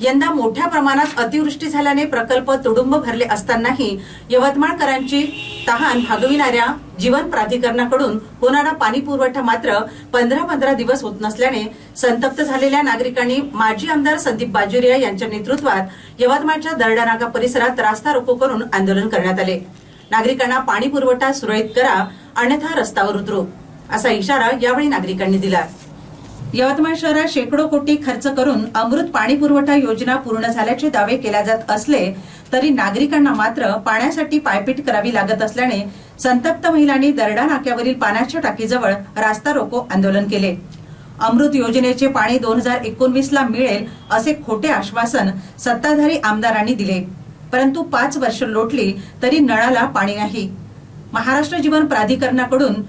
यंदा मोठ्या प्रमाणात अतिवृष्टी झाल्याने प्रकल्प तुडुंब भरले असतानाही यवतमाळकरांची तहान भागविणाऱ्या जीवन प्राधिकरणाकडून होणारा पाणी पुरवठा मात्र पंधरा पंधरा दिवस होत नसल्याने संतप्त झालेल्या नागरिकांनी माजी आमदार संदीप बाजुरिया यांच्या नेतृत्वात यवतमाळच्या दर्डानागा परिसरात रास्ता रोको करून आंदोलन करण्यात आले. नागरिकांना पाणी पुरवठा सुरळीत करा अन्यथा रस्त्यावर उतरू असा इशारा यावेळी नागरिकांनी दिला. यवतमाळ शहरात शेकडो कोटी खर्च करून अमृत पाणी पुरवठा योजना पूर्ण झाल्याचे दावे केल्या जात असले तरी नागरिकांना मात्र पाण्यासाठी पायपीट करावी लागत असल्याने संतप्त महिलांनी दरडा नाक्यावरील पाण्याच्या टाकीजवळ रास्ता रोको आंदोलन केले. अमृत योजनेचे पाणी दोन हजार एकोणवीस ला मिळेल असे खोटे आश्वासन सत्ताधारी आमदारांनी दिले. परंतु पाच वर्ष लोटली तरी नळाला पाणी नाही. महाराष्ट्र जीवन प्राधिकरणाकडून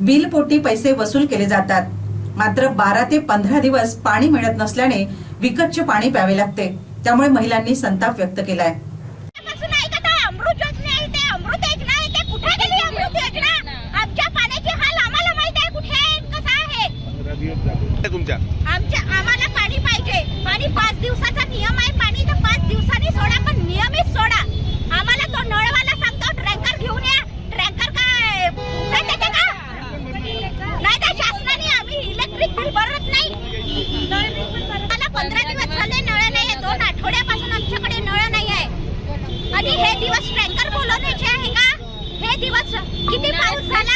बिलपोटी पैसे वसूल केले जातात. मात्र बारा ते पंधरा दिवस पाणी मिळत नसल्याने विकतचे पाणी प्यावे लागते. त्यामुळे महिलांनी संताप व्यक्त केलाय. पासून ऐकत आहे अमृत योजना आहे ते अमृत योजना आहे ते कुठे गेली अमृत योजना? आमच्या पाण्याची हाल आम्हाला माहीत आहे. कुठे आहे? कसं आहे? तुमच्या? आमच्या आम्हाला पाणी पाहिजे. पाणी पाच दिवसाचा बिल भरत नाही. मला पंधरा दिवस झाले नळ नाही आहे दोन आठवड्यापासून आमच्याकडे नळ नाही आहे आणि हे दिवस टँकर बोलवण्याचे आहे का? हे दिवस किती पाऊस झाला?